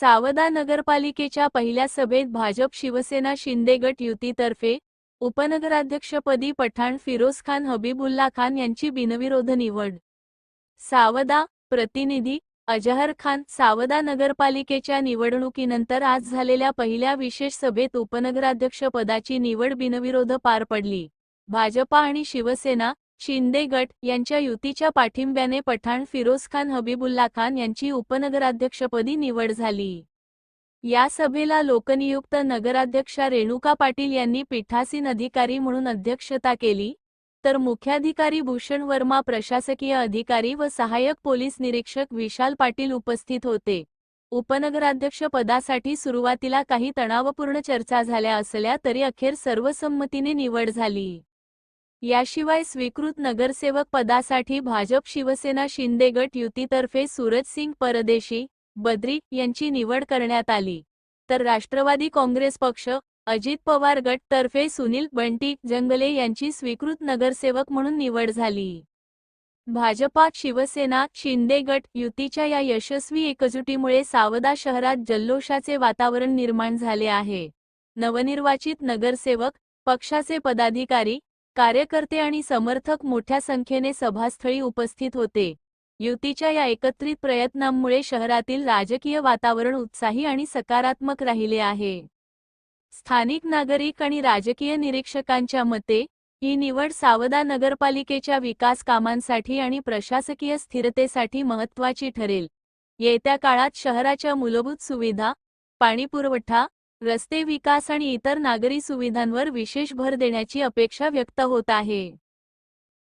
सावदा नगरपालिकेच्या पहिल्या सभेत भाजप शिवसेना शिंदे गट युतीतर्फे उपनगराध्यक्षपदी पठाण फिरोज खान हबीबुल्ला खान यांची बिनविरोध निवड. सावदा प्रतिनिधी अजहर खान सावदा नगरपालिकेच्या निवडणुकीनंतर आज झालेल्या पहिल्या विशेष सभेत उपनगराध्यक्षपदाची निवड बिनविरोध पार पडली. भाजपा आणि शिवसेना शिंदे गट यांच्या युतीच्या पाठिंब्याने पठाण फिरोज खान हबीबुल्ला खान यांची उपनगराध्यक्षपदी निवड झाली. या सभेला लोकनियुक्त नगराध्यक्षा रेणुका पाटील यांनी पीठासीन अधिकारी म्हणून अध्यक्षता केली. तर मुख्याधिकारी भूषण वर्मा प्रशासकीय अधिकारी व सहाय्यक पोलीस निरीक्षक विशाल पाटील उपस्थित होते. उपनगराध्यक्ष पदासाठी सुरुवातीला काही तणावपूर्ण चर्चा झाल्या असल्या तरी अखेर सर्वसंमतीने निवड झाली. याशिवाय स्वीकृत नगरसेवक पदासाठी भाजप शिवसेना शिंदे गट युतीतर्फे सूरजसिंग परदेशी बद्री यांची निवड करण्यात आली. तर राष्ट्रवादी काँग्रेस पक्ष अजित पवार गट तर्फे सुनील बंटी जंगले यांची स्वीकृत नगरसेवक म्हणून निवड झाली. भाजपा शिवसेना शिंदे गट युतीच्या या यशस्वी एकजुटीमुळे सावदा शहरात जल्लोषाचे वातावरण निर्माण झाले आहे. नवनिर्वाचित नगरसेवक पक्षाचे पदाधिकारी कार्यकर्ते आणि समर्थक मोठ्या संख्येने सभास्थळी उपस्थित होते. युतीच्या या एकत्रित प्रयत्नांमुळे शहरातील राजकीय वातावरण उत्साही आणि सकारात्मक राहिले आहे. स्थानिक नागरिक आणि राजकीय निरीक्षकांच्या मते ही निवड सावदा नगरपालिकेच्या विकास कामांसाठी आणि प्रशासकीय स्थिरतेसाठी महत्त्वाची ठरेल. येत्या काळात शहराच्या मूलभूत सुविधा पाणीपुरवठा रस्ते विकास आणि इतर नागरी सुविधांवर विशेष भर देण्याची अपेक्षा व्यक्त होत आहे.